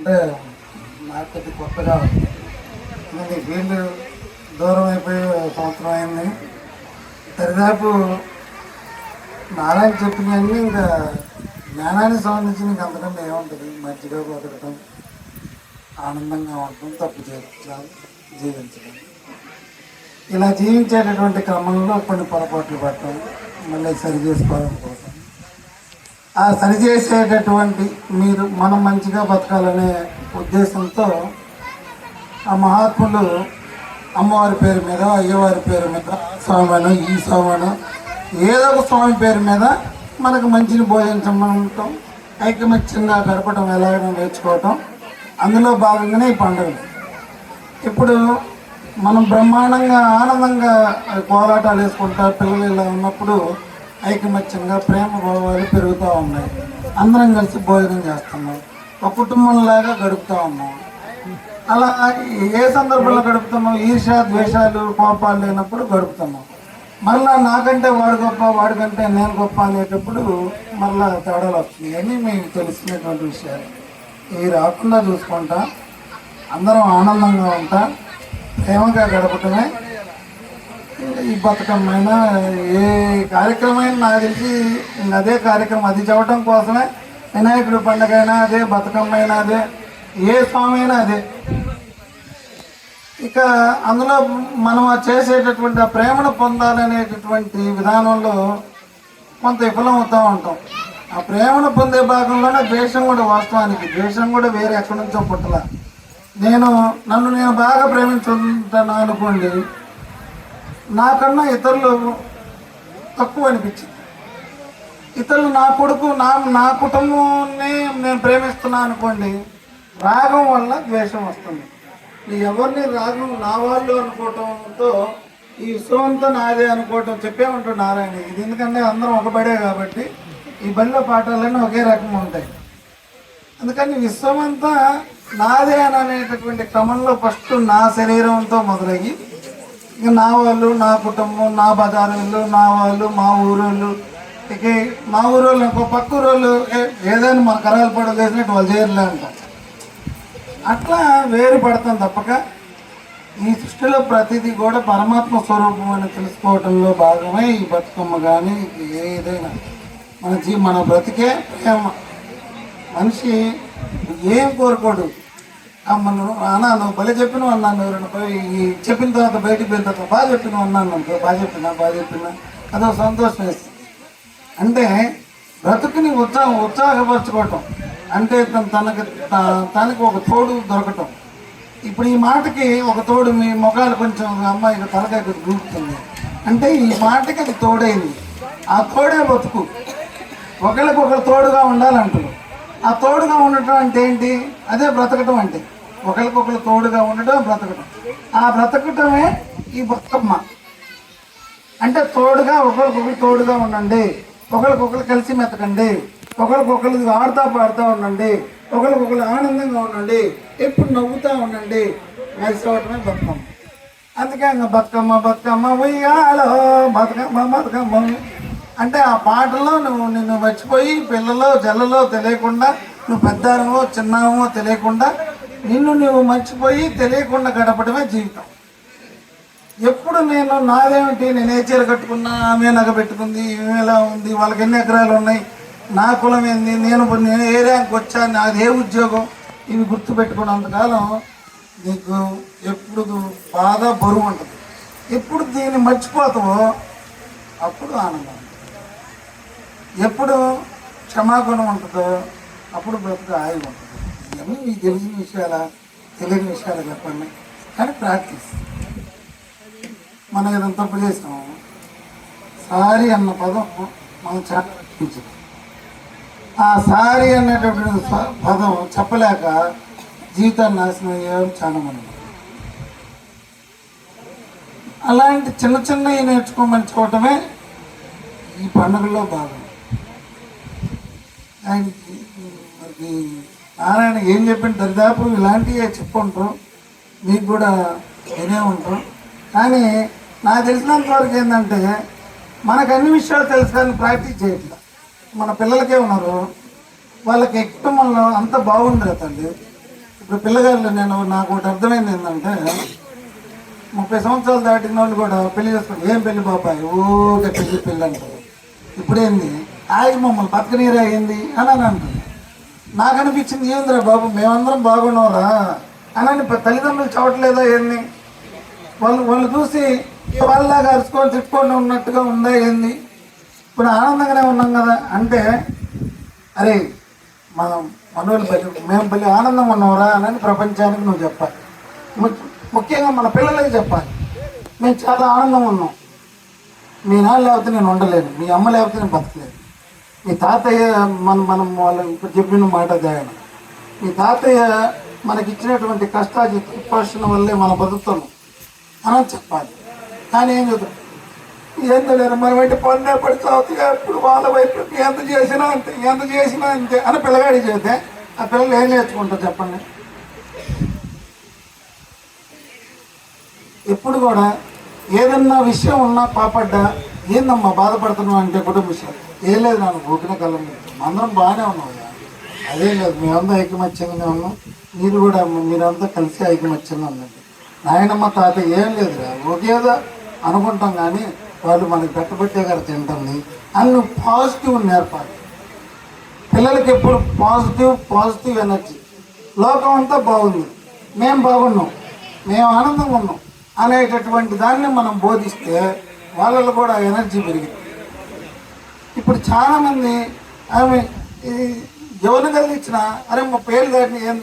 అంటే మార్కెట్ కొత్తగా ఉంది. ఫీల్డ్ దూరం అయిపోయి సంవత్సరం అయింది. దరిదాపు నారాయణ చెప్పినవన్నీ ఇంకా జ్ఞానానికి సంబంధించి ఇంకా అంతకంటే ఏముంటుంది? మంచిగా బతకటం ఆనందంగా ఉండటం తప్పు చేయడం జీవించడం ఇలా జీవించేటటువంటి క్రమంలో కొన్ని పొరపాట్లు పడటం మళ్ళీ సరి చేసుకోవాలనుకో ఆ సరి చేసేటటువంటి మీరు మనం మంచిగా బతకాలనే ఉద్దేశంతో ఆ మహాత్ములు అమ్మవారి పేరు మీద అయ్యవారి పేరు మీద స్వామిను ఈ స్వామిను ఏదో ఒక స్వామి పేరు మీద మనకు మంచిని బోధించమంటాం ఐకమత్యంగా గడపడం ఎలాగో నేర్చుకోవటం అందులో భాగంగానే ఈ పండుగలు ఇప్పుడు మనం బ్రహ్మాండంగా ఆనందంగా కోలాటాలు వేసుకుంటా పిల్లలు ఇలా ఉన్నప్పుడు ఐకమత్యంగా ప్రేమ భావాలు పెరుగుతూ ఉన్నాయి. అందరం కలిసి భోజనం చేస్తున్నాం. ఒక కుటుంబంలాగా గడుపుతూ ఉన్నాం. అలా ఏ సందర్భంలో గడుపుతున్నాం? ఈర్ష ద్వేషాలు కోపాలు లేనప్పుడు గడుపుతున్నాం. మళ్ళా నాకంటే వాడు గొప్ప వాడికంటే నేను గొప్ప అనేటప్పుడు మరలా తేడాలు వస్తున్నాయి. అని మీకు తెలిసినటువంటి విషయాలు. ఇవి రాకుండా చూసుకుంటా. అందరం ఆనందంగా ఉంటా. ప్రేమగా గడపటమే ఈ బతుకమ్మైనా ఏ కార్యక్రమం నాకు తెలిసి అదే కార్యక్రమం అది చెప్పడం కోసమే వినాయకుడి పండుగ అయినా అదే బతుకమ్మ అయినా అదే ఏ స్వామి అయినా అదే. ఇక అందులో మనం చేసేటటువంటి ఆ ప్రేమను పొందాలనేటటువంటి విధానంలో కొంత విఫలం అవుతూ ఉంటాం. ఆ ప్రేమను పొందే భాగంలోనే ద్వేషం కూడా వాస్తవానికి ద్వేషం కూడా వేరే ఎక్కడి నుంచో పుట్టల. నేను నన్ను నేను బాగా ప్రేమించుకుంటాను అనుకోండి నాకన్నా ఇతరులు తక్కువ అనిపించింది. ఇతరులు నా కొడుకు నా నా కుటుంబాన్ని నేను ప్రేమిస్తున్నా అనుకోండి రాగం వల్ల ద్వేషం వస్తుంది. ఈ ఎవరిని రాగం నా వాళ్ళు అనుకోవటంతో ఈ విశ్వంతో నాదే అనుకోవటం చెప్పే ఉంటాడు నారాయణ. ఇది ఎందుకంటే అందరం ఒకబడే కాబట్టి ఈ బడిలో పాఠాలన్నీ ఒకే రకం ఉంటాయి. అందుకని విశ్వమంతా నాదే అని అనేటటువంటి క్రమంలో ఫస్ట్ నా శరీరంతో మొదలయ్యి ఇక నా వాళ్ళు నా కుటుంబం నా బజారులు నా వాళ్ళు మా ఊరోళ్ళు ఇక మా ఊరోళ్ళు ఇంకో పక్క ఊరోళ్ళు ఏదైనా మన కరాలు పడ చేసినట్టు వాళ్ళు చేయలే అంటాం. అట్లా వేరు పడతాం తప్పక. ఈ సృష్టిలో ప్రతిదీ కూడా పరమాత్మ స్వరూపం అని తెలుసుకోవటంలో భాగమే ఈ బతుకమ్మ కానీ ఏదైనా మన జీ మన బ్రతికే ప్రేమ. మనిషి ఏం కోరుకోడు. అమ్మను అన్నా నువ్వు భలే చెప్పిన అన్నాను. ఎవరైనా పోయి ఈ చెప్పిన తర్వాత బయటికి పోయిన తర్వాత బాగా చెప్పిన అన్నాను అనుకో బాగా చెప్పినా బాగా చెప్పినా. అదో సంతోషం వేస్తుంది అంటే బ్రతుకుని ఉత్సాహం ఉత్సాహపరచుకోవటం. అంటే తన తనకి త- తనకి ఒక తోడు దొరకటం. ఇప్పుడు ఈ మాటకి ఒక తోడు మీ ముఖాలు కొంచెం అమ్మాయికి తలకాయ కొద్ది అంటే ఈ మాటకి అది తోడైంది. ఆ తోడే బతుకు. ఒకరికొకరు తోడుగా ఉండాలంటారు. ఆ తోడుగా ఉండటం అంటే ఏంటి? అదే బ్రతకటం అంటే. ఒకరికొకరు తోడుగా ఉండటం బ్రతకటం. ఆ బ్రతకటమే ఈ బతుకమ్మ. అంటే తోడుగా ఒకరికొకరు తోడుగా ఉండండి. ఒకరికొకరు కలిసి మెతకండి. ఒకరికొకరు ఆడుతూ పాడుతూ ఉండండి. ఒకరికొకరు ఆనందంగా ఉండండి. ఎప్పుడు నవ్వుతూ ఉండండి. కలిసి బతుకమ్మ. అందుకే ఇంకా బతుకమ్మ బతుకమ్మ ఉయ్యాలో బతుకమ్మ బతుకమ్మ అంటే ఆ పాటలో నువ్వు నిన్ను మర్చిపోయి పిల్లలో జల్లలో తెలియకుండా నువ్వు పెద్దవో చిన్నామో తెలియకుండా నిన్ను నువ్వు మర్చిపోయి తెలియకుండా గడపడమే జీవితం. ఎప్పుడు నేను నాదేమిటి? నేను ఏ చీర కట్టుకున్నా ఆమె నగ పెట్టుకుంది ఈమె ఎలా ఉంది? వాళ్ళకి ఎన్ని ఎకరాలు ఉన్నాయి? నా కులం ఏంది? నేను నేను ఏ ర్యాంక్ వచ్చా? నాది ఏ ఉద్యోగం? ఇవి గుర్తు పెట్టుకున్నంతకాలం నీకు ఎప్పుడు బాధ బరువు ఉంటుంది. ఎప్పుడు దీన్ని మర్చిపోతావో అప్పుడు ఆనందం ఎప్పుడు క్షమాగుణం ఉంటుందో అప్పుడు బ్రతుకు హాయిగా ఉంటుంది. ఇవన్నీ మీ తెలిసిన విషయాల తెలియని విషయాలు చెప్పండి. కానీ ప్రాక్టీస్. మనం ఏదైనా తప్పు చేసినాం. సారీ అన్న పదం మనం చెప్పించదు ఆ సారీ అన్నటువంటి పదం చెప్పలేక జీవితాన్ని నాశనం అయ్యేవారు చాలా మంది. అలాంటి చిన్న చిన్నవి నేర్చుకోమనుకోవటమే ఈ పండుగల్లో భాగం. ఆయనకి మరి నారాయణ ఏం చెప్పిన దరిదాపు ఇలాంటివే చెప్పుకుంటాం మీకు కూడా వినే ఉంటాం కానీ నాకు తెలిసినంత వరకు ఏంటంటే మనకు అన్ని విషయాలు తెలుసు కానీ ప్రాక్టీస్ చేయట్లేదు మన పిల్లలకే ఉన్నారు. వాళ్ళకి కుటుంబంలో అంత బాగుంది కదా ఇప్పుడు పిల్లగాళ్ళు నేను నాకు ఒకటి అర్థమైంది ఏంటంటే ముప్పై సంవత్సరాలు దాటిన వాళ్ళు కూడా పెళ్ళి చేసుకుంటారు ఏం పెళ్ళి బాబాయ్? ఓకే పెళ్ళి పెళ్ళి అంటారు ఇప్పుడేంది? ఆగి మమ్మల్ని బతకనీరా అయింది అని అని అంటుంది. నాకు అనిపించింది ఏందిరా బాబు మేమందరం బాగున్నావురా అని అని తల్లిదండ్రులు చవట్లేదా ఏంది? వాళ్ళు వాళ్ళు చూసి వాళ్ళలాగా అరుచుకొని తిట్టుకొని ఉన్నట్టుగా ఉందా ఏంది? ఇప్పుడు ఆనందంగానే ఉన్నాం కదా. అంటే అరే మనం మనోళ్ళు బలి మేము బలి ఆనందంగా ఉన్నావురా అని ప్రపంచానికి నువ్వు చెప్పాలి. ము- ముఖ్యంగా మన పిల్లలకి చెప్పాలి. మేము చాలా ఆనందంగా ఉన్నాం. మీ నాన్న లేకపోతే నేను ఉండలేను. మీ అమ్మ లేకపోతే నేను బతకలేను. మీ తాతయ్య మనం మనం వాళ్ళు ఇప్పుడు చెప్పిన మాట జాయన మీ తాతయ్య మనకి ఇచ్చినటువంటి ఉపాసన వల్లే మనం బతుకుతున్నాం అని చెప్పాలి. కానీ ఏం చెప్తాం ఎంత లేదు మనం ఏంటి పన్నే పడి చదువుతుగా ఇప్పుడు వాళ్ళ వైపు ఎంత చేసినా అంతే ఎంత చేసినా అంతే అని పిల్లగాడి చేస్తే ఆ పిల్లలు ఏం నేర్చుకుంటారు చెప్పండి? ఎప్పుడు కూడా ఏదన్నా విషయం ఉన్నా పాపడ్డా ఏందమ్మా బాధపడుతున్నావు? అంటే కుటుంబ విషయాలు ఏం లేదు నాకు ఊపిన కలం. అందరం బాగానే ఉన్నాం అదే అదేం లేదు మేమంతా ఐకమత్యంగానే ఉన్నాం. మీరు కూడా మీరంతా కలిసి ఐకమత్యంగా ఉందండి నాయనమ్మ తాత ఏం లేదురా. ఒకేదో అనుకుంటాం కానీ వాళ్ళు మనకి పెట్టబట్టే గారు తింటుంది అని నువ్వు పాజిటివ్ నేర్పాలి. పిల్లలకి ఎప్పుడు పాజిటివ్ పాజిటివ్ ఎనర్జీ. లోకం అంతా బాగుంది. మేము బాగున్నాం. మేము ఆనందంగా ఉన్నాం అనేటటువంటి దాన్ని మనం బోధిస్తే వాళ్ళలో కూడా ఎనర్జీ పెరిగింది ఇప్పుడు చాలామంది ఆమె ఎవరిని ఎవరు కలిగించిన అరే మా పేరు దాటిని ఏం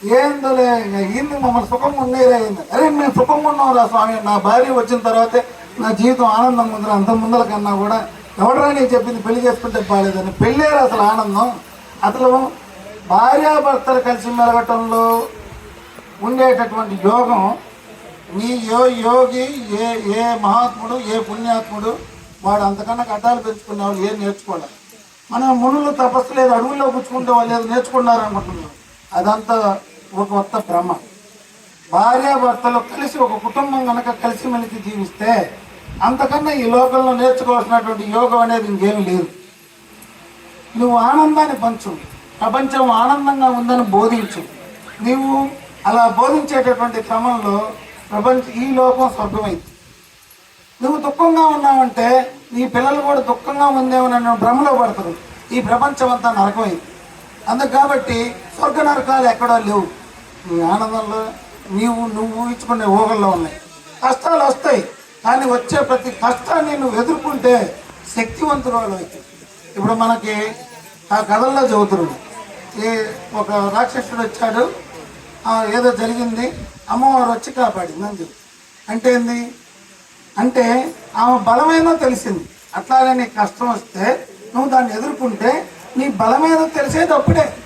ఏందోలే ఏంది మమ్మల్ని సుఖంగా ఉండేరే అయింది అరే మేము సుఖంగా ఉన్నాంరా స్వామి. నా భార్య వచ్చిన తర్వాతే నా జీవితం ఆనందంగా ఉంది అంత ముందర కన్నా కూడా ఎవడరా నేను చెప్పింది? పెళ్ళి చేసుకుంటే బాగాలేదని. పెళ్ళేరా అసలు ఆనందం? అసలు భార్యాభర్తలు కలిసి మెలగటంలో ఉండేటటువంటి యోగం నీ యో యోగి ఏ ఏ మహాత్ముడు ఏ పుణ్యాత్ముడు వాడు అంతకన్నా కట్టాలు పెంచుకునే వాళ్ళు ఏం నేర్చుకోలేదు మన మునులు తపస్సు లేదు అడవుల్లో పుచ్చుకుంటే వాళ్ళు ఏదో నేర్చుకున్నారు అనుకుంటున్నారు. అదంతా ఒక కొత్త భ్రమ. భార్యాభర్తలు కలిసి ఒక కుటుంబం కనుక కలిసిమెలిసి జీవిస్తే అంతకన్నా ఈ లోకంలో నేర్చుకోవాల్సినటువంటి యోగం అనేది ఇంకేమీ లేదు. నువ్వు ఆనందాన్ని పంచు. ప్రపంచం ఆనందంగా ఉందని బోధించు. నీవు అలా బోధించేటటువంటి క్రమంలో ప్రపంచ ఈ లోకం స్వర్గమైంది. నువ్వు దుఃఖంగా ఉన్నావంటే నీ పిల్లలు కూడా దుఃఖంగా ఉందేమో భ్రమలో పడతారు. ఈ ప్రపంచం అంతా నరకమైంది అందుకు కాబట్టి స్వర్గ నరకాలు ఎక్కడో లేవు. నీ ఆనందంలో నీవు నువ్వు ఊహించుకునే ఊహల్లో ఉన్నాయి. కష్టాలు వస్తాయి కానీ వచ్చే ప్రతి కష్టాన్ని నువ్వు ఎదుర్కొంటే శక్తివంతురాలు అవుతాయి ఇప్పుడు మనకి ఆ కథల్లో చదువుతున్నాడు ఈ ఒక రాక్షసుడు వచ్చాడు. ఏదో జరిగింది. అమ్మవారు వచ్చి కాపాడింది. అని చెప్పి అంటే ఏంది? అంటే ఆమె బలమైనా తెలిసింది. అట్లానే నీకు కష్టం వస్తే నువ్వు దాన్ని ఎదుర్కొంటే నీ బలమేదో తెలిసేది అప్పుడే.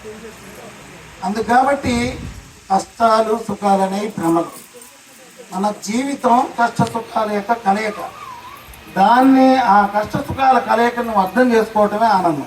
అందు కాబట్టి కష్టాలు సుఖాలు భ్రమలు. మన జీవితం కష్ట సుఖాల యొక్క కలయిక. దాన్ని ఆ కష్ట సుఖాల కలయిక నువ్వు అర్థం చేసుకోవటమే ఆనందం.